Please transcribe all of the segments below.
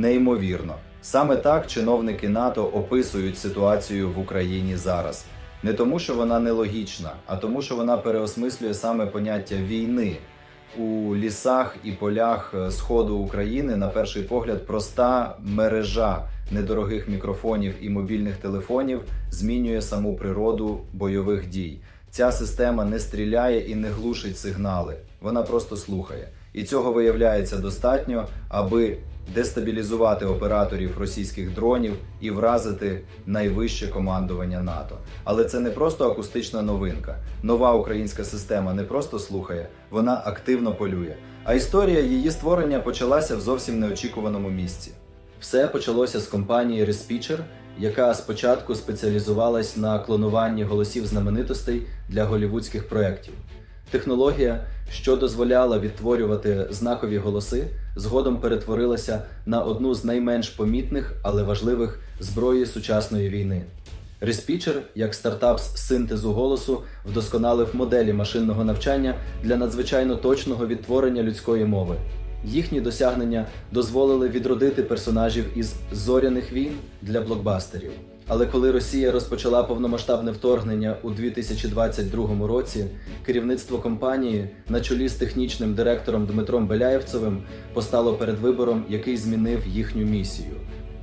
неймовірно. Саме так чиновники НАТО описують ситуацію в Україні зараз. Не тому, що вона нелогічна, а тому, що вона переосмислює саме поняття війни. У лісах і полях е, сходу України, на перший погляд, проста мережа недорогих мікрофонів і мобільних телефонів змінює саму природу бойових дій. Ця система не стріляє і не глушить сигнали, вона просто слухає. І цього виявляється достатньо, аби дестабілізувати операторів російських дронів і вразити найвище командування НАТО. Але це не просто акустична новинка. Нова українська система не просто слухає, вона активно полює. А історія її створення почалася в зовсім неочікуваному місці. Все почалося з компанії Respicher, яка спочатку спеціалізувалась на клонуванні голосів знаменитостей для голівудських проєктів. Технологія, що дозволяла відтворювати знакові голоси, згодом перетворилася на одну з найменш помітних, але важливих зброї сучасної війни. Respicher, як стартап з синтезу голосу, вдосконалив моделі машинного навчання для надзвичайно точного відтворення людської мови. Їхні досягнення дозволили відродити персонажів із зоряних війн для блокбастерів. Але коли Росія розпочала повномасштабне вторгнення у 2022 році, керівництво компанії на чолі з технічним директором Дмитром Беляєвцевим постало перед вибором, який змінив їхню місію.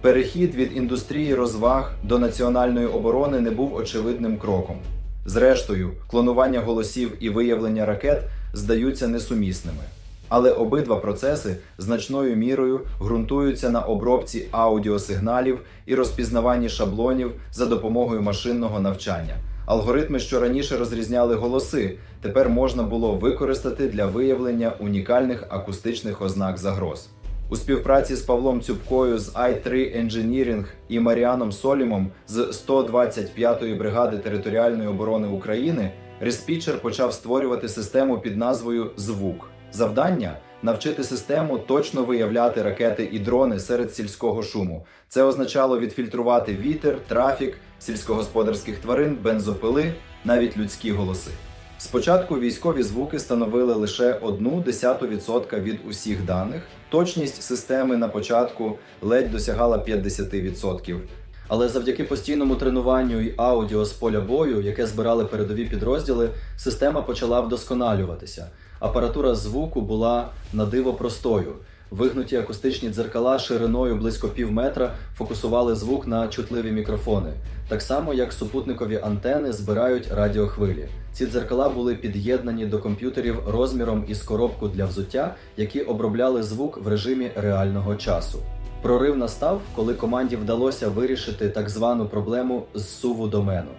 Перехід від індустрії розваг до національної оборони не був очевидним кроком. Зрештою, клонування голосів і виявлення ракет здаються несумісними. Але обидва процеси значною мірою ґрунтуються на обробці аудіосигналів і розпізнаванні шаблонів за допомогою машинного навчання. Алгоритми, що раніше розрізняли голоси, тепер можна було використати для виявлення унікальних акустичних ознак загроз. У співпраці з Павлом Цюбкою з i3 Engineering і Маріаном Солімом з 125-ї бригади територіальної оборони України Респічер почав створювати систему під назвою Звук. Завдання навчити систему точно виявляти ракети і дрони серед сільського шуму. Це означало відфільтрувати вітер, трафік, сільськогосподарських тварин, бензопили, навіть людські голоси. Спочатку військові звуки становили лише одну десяту відсотка від усіх даних. Точність системи на початку ледь досягала 50%. Але завдяки постійному тренуванню і аудіо з поля бою, яке збирали передові підрозділи, система почала вдосконалюватися. Апаратура звуку була на диво простою. Вигнуті акустичні дзеркала шириною близько пів метра фокусували звук на чутливі мікрофони, так само як супутникові антени збирають радіохвилі. Ці дзеркала були під'єднані до комп'ютерів розміром із коробку для взуття, які обробляли звук в режимі реального часу. Прорив настав, коли команді вдалося вирішити так звану проблему з суву домену.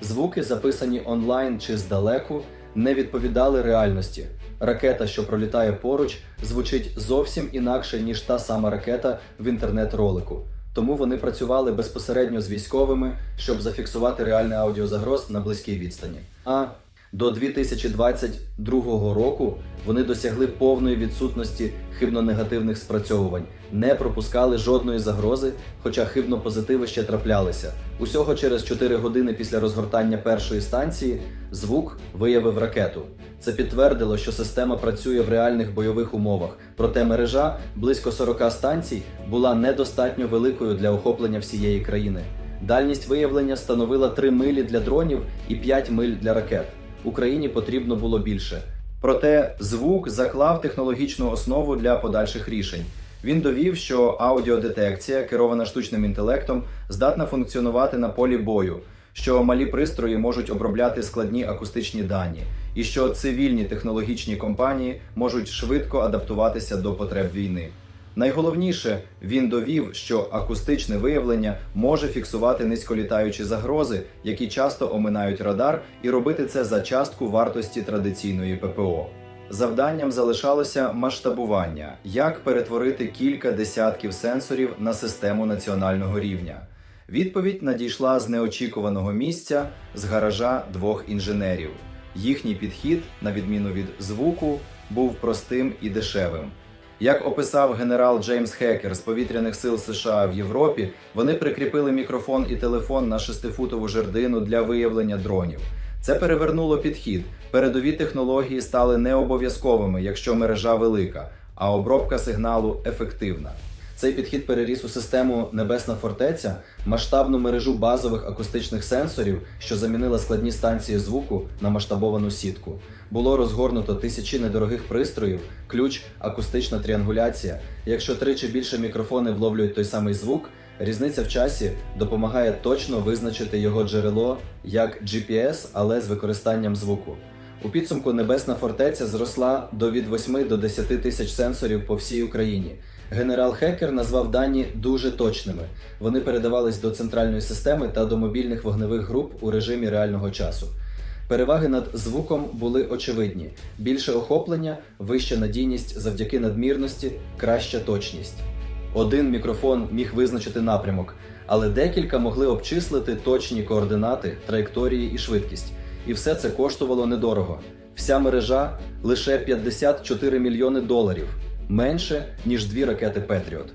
Звуки, записані онлайн чи здалеку, не відповідали реальності. Ракета, що пролітає поруч, звучить зовсім інакше, ніж та сама ракета в інтернет-ролику. Тому вони працювали безпосередньо з військовими, щоб зафіксувати реальне аудіозагроз на близькій відстані. А до 2022 року вони досягли повної відсутності хибно-негативних спрацьовувань, не пропускали жодної загрози, хоча хибно-позитиви ще траплялися. Усього через 4 години після розгортання першої станції звук виявив ракету. Це підтвердило, що система працює в реальних бойових умовах, проте мережа близько 40 станцій була недостатньо великою для охоплення всієї країни. Дальність виявлення становила 3 милі для дронів і 5 миль для ракет. Україні потрібно було більше. Проте звук заклав технологічну основу для подальших рішень. Він довів, що аудіодетекція, керована штучним інтелектом, здатна функціонувати на полі бою, що малі пристрої можуть обробляти складні акустичні дані, і що цивільні технологічні компанії можуть швидко адаптуватися до потреб війни. Найголовніше, він довів, що акустичне виявлення може фіксувати низьколітаючі загрози, які часто оминають радар, і робити це за частку вартості традиційної ППО. Завданням залишалося масштабування, як перетворити кілька десятків сенсорів на систему національного рівня. Відповідь надійшла з неочікуваного місця з гаража двох інженерів. Їхній підхід, на відміну від звуку, був простим і дешевим. Як описав генерал Джеймс Хекер з повітряних сил США в Європі, вони прикріпили мікрофон і телефон на шестифутову жердину для виявлення дронів. Це перевернуло підхід. Передові технології стали не обов'язковими, якщо мережа велика, а обробка сигналу ефективна. Цей підхід переріс у систему Небесна фортеця, масштабну мережу базових акустичних сенсорів, що замінила складні станції звуку на масштабовану сітку. Було розгорнуто тисячі недорогих пристроїв, ключ, акустична тріангуляція. Якщо три чи більше мікрофони вловлюють той самий звук, різниця в часі допомагає точно визначити його джерело як GPS, але з використанням звуку. У підсумку Небесна фортеця зросла до від 8 до 10 тисяч сенсорів по всій Україні. Генерал Хекер назвав дані дуже точними. Вони передавались до центральної системи та до мобільних вогневих груп у режимі реального часу. Переваги над звуком були очевидні: більше охоплення, вища надійність завдяки надмірності, краща точність. Один мікрофон міг визначити напрямок, але декілька могли обчислити точні координати, траєкторії і швидкість. І все це коштувало недорого. Вся мережа лише 54 мільйони доларів, менше ніж дві ракети Петріот.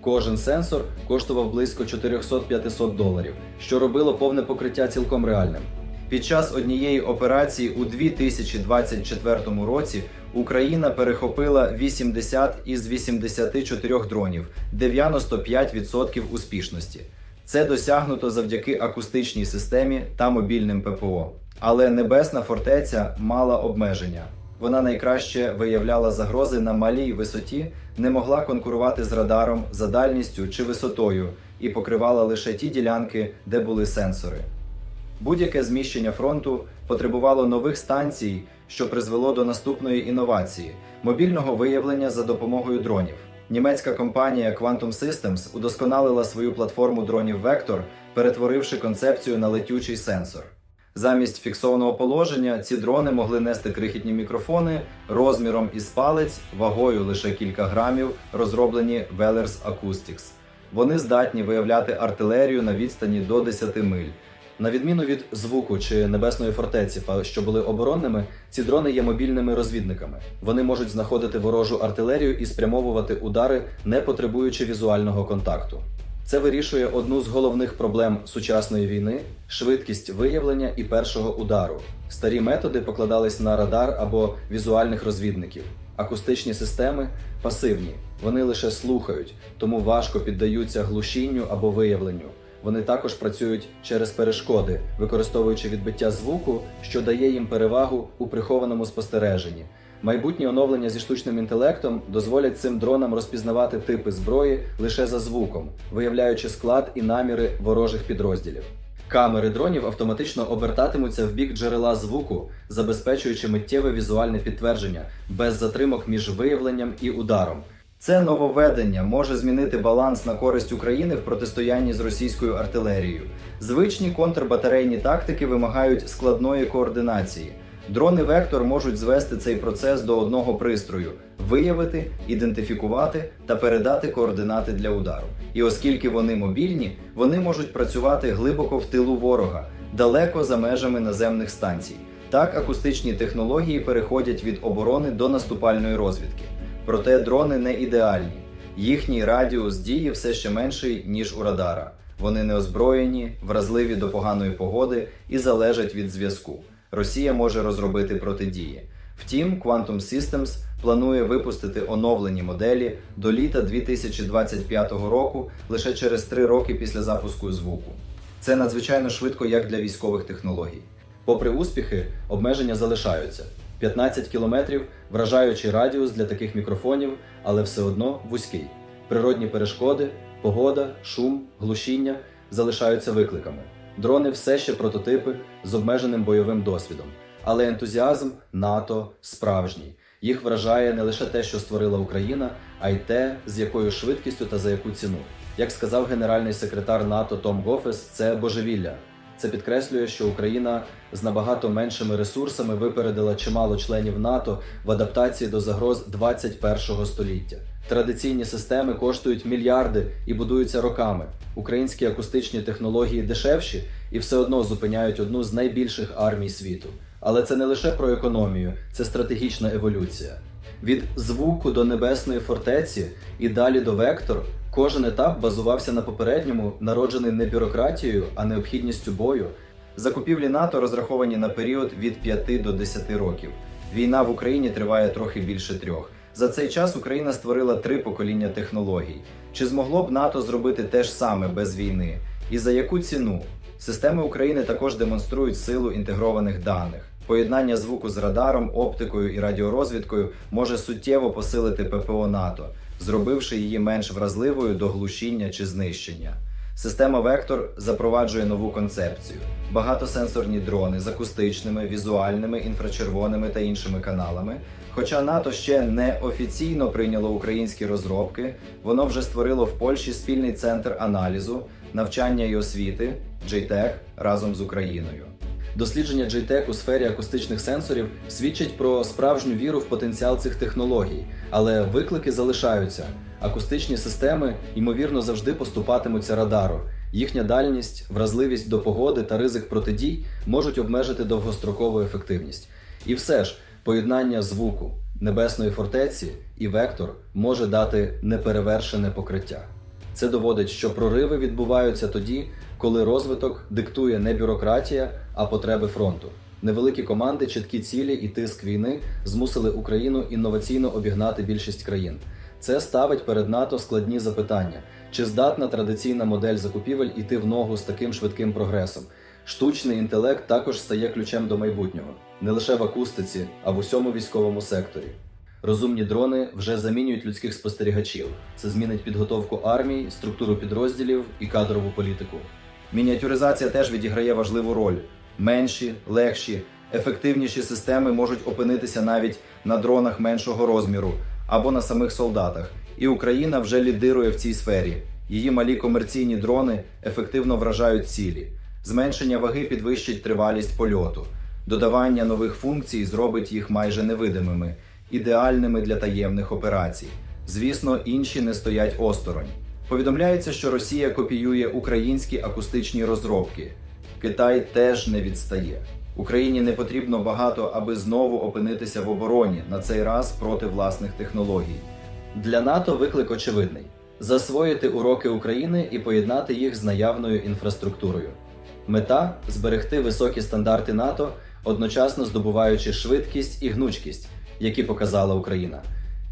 Кожен сенсор коштував близько 400-500 доларів, що робило повне покриття цілком реальним. Під час однієї операції у 2024 році Україна перехопила 80 із 84 дронів, 95% успішності. Це досягнуто завдяки акустичній системі та мобільним ППО. Але небесна фортеця мала обмеження. Вона найкраще виявляла загрози на малій висоті, не могла конкурувати з радаром за дальністю чи висотою і покривала лише ті ділянки, де були сенсори. Будь-яке зміщення фронту потребувало нових станцій, що призвело до наступної інновації мобільного виявлення за допомогою дронів. Німецька компанія Quantum Systems удосконалила свою платформу дронів Vector, перетворивши концепцію на летючий сенсор. Замість фіксованого положення ці дрони могли нести крихітні мікрофони розміром із палець, вагою лише кілька грамів, розроблені Wellers Acoustics. Вони здатні виявляти артилерію на відстані до 10 миль. На відміну від звуку чи небесної фортеці, що були оборонними, ці дрони є мобільними розвідниками. Вони можуть знаходити ворожу артилерію і спрямовувати удари, не потребуючи візуального контакту. Це вирішує одну з головних проблем сучасної війни швидкість виявлення і першого удару. Старі методи покладались на радар або візуальних розвідників. Акустичні системи пасивні, вони лише слухають, тому важко піддаються глушінню або виявленню. Вони також працюють через перешкоди, використовуючи відбиття звуку, що дає їм перевагу у прихованому спостереженні. Майбутні оновлення зі штучним інтелектом дозволять цим дронам розпізнавати типи зброї лише за звуком, виявляючи склад і наміри ворожих підрозділів. Камери дронів автоматично обертатимуться в бік джерела звуку, забезпечуючи миттєве візуальне підтвердження без затримок між виявленням і ударом. Це нововведення може змінити баланс на користь України в протистоянні з російською артилерією. Звичні контрбатарейні тактики вимагають складної координації. Дрони Вектор можуть звести цей процес до одного пристрою, виявити, ідентифікувати та передати координати для удару. І оскільки вони мобільні, вони можуть працювати глибоко в тилу ворога, далеко за межами наземних станцій. Так акустичні технології переходять від оборони до наступальної розвідки. Проте дрони не ідеальні. Їхній радіус дії все ще менший, ніж у радара. Вони не озброєні, вразливі до поганої погоди і залежать від зв'язку. Росія може розробити протидії. Втім, Quantum Systems планує випустити оновлені моделі до літа 2025 року лише через три роки після запуску звуку. Це надзвичайно швидко як для військових технологій. Попри успіхи, обмеження залишаються. 15 кілометрів вражаючий радіус для таких мікрофонів, але все одно вузький. Природні перешкоди, погода, шум, глушіння залишаються викликами. Дрони все ще прототипи з обмеженим бойовим досвідом, але ентузіазм НАТО справжній. Їх вражає не лише те, що створила Україна, а й те, з якою швидкістю та за яку ціну. Як сказав генеральний секретар НАТО Том Гофес, це божевілля. Це підкреслює, що Україна з набагато меншими ресурсами випередила чимало членів НАТО в адаптації до загроз 21 століття. Традиційні системи коштують мільярди і будуються роками. Українські акустичні технології дешевші і все одно зупиняють одну з найбільших армій світу. Але це не лише про економію, це стратегічна еволюція. Від звуку до небесної фортеці і далі до вектор кожен етап базувався на попередньому, народжений не бюрократією, а необхідністю бою. Закупівлі НАТО розраховані на період від 5 до 10 років. Війна в Україні триває трохи більше трьох. За цей час Україна створила три покоління технологій: Чи змогло б НАТО зробити те ж саме без війни? І за яку ціну? Системи України також демонструють силу інтегрованих даних. Поєднання звуку з радаром, оптикою і радіорозвідкою може суттєво посилити ППО НАТО, зробивши її менш вразливою до глушіння чи знищення. Система Вектор запроваджує нову концепцію: багатосенсорні дрони з акустичними, візуальними, інфрачервоними та іншими каналами. Хоча НАТО ще не офіційно прийняло українські розробки, воно вже створило в Польщі спільний центр аналізу, навчання і освіти JTEC разом з Україною. Дослідження JTEC у сфері акустичних сенсорів свідчать про справжню віру в потенціал цих технологій, але виклики залишаються. Акустичні системи, ймовірно, завжди поступатимуться радару. Їхня дальність, вразливість до погоди та ризик протидій можуть обмежити довгострокову ефективність. І все ж, поєднання звуку, небесної фортеці і вектор може дати неперевершене покриття. Це доводить, що прориви відбуваються тоді, коли розвиток диктує не бюрократія, а потреби фронту. Невеликі команди, чіткі цілі і тиск війни змусили Україну інноваційно обігнати більшість країн. Це ставить перед НАТО складні запитання: чи здатна традиційна модель закупівель іти в ногу з таким швидким прогресом? Штучний інтелект також стає ключем до майбутнього не лише в акустиці, а в усьому військовому секторі. Розумні дрони вже замінюють людських спостерігачів. Це змінить підготовку армій, структуру підрозділів і кадрову політику. Мініатюризація теж відіграє важливу роль. Менші, легші, ефективніші системи можуть опинитися навіть на дронах меншого розміру або на самих солдатах. І Україна вже лідирує в цій сфері. Її малі комерційні дрони ефективно вражають цілі. Зменшення ваги підвищить тривалість польоту. Додавання нових функцій зробить їх майже невидимими, ідеальними для таємних операцій. Звісно, інші не стоять осторонь. Повідомляється, що Росія копіює українські акустичні розробки. Китай теж не відстає. Україні не потрібно багато, аби знову опинитися в обороні на цей раз проти власних технологій. Для НАТО виклик очевидний: засвоїти уроки України і поєднати їх з наявною інфраструктурою. Мета зберегти високі стандарти НАТО, одночасно здобуваючи швидкість і гнучкість, які показала Україна.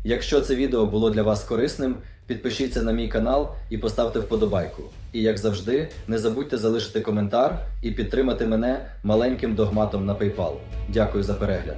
Якщо це відео було для вас корисним, підпишіться на мій канал і поставте вподобайку. І як завжди, не забудьте залишити коментар і підтримати мене маленьким догматом на PayPal. Дякую за перегляд.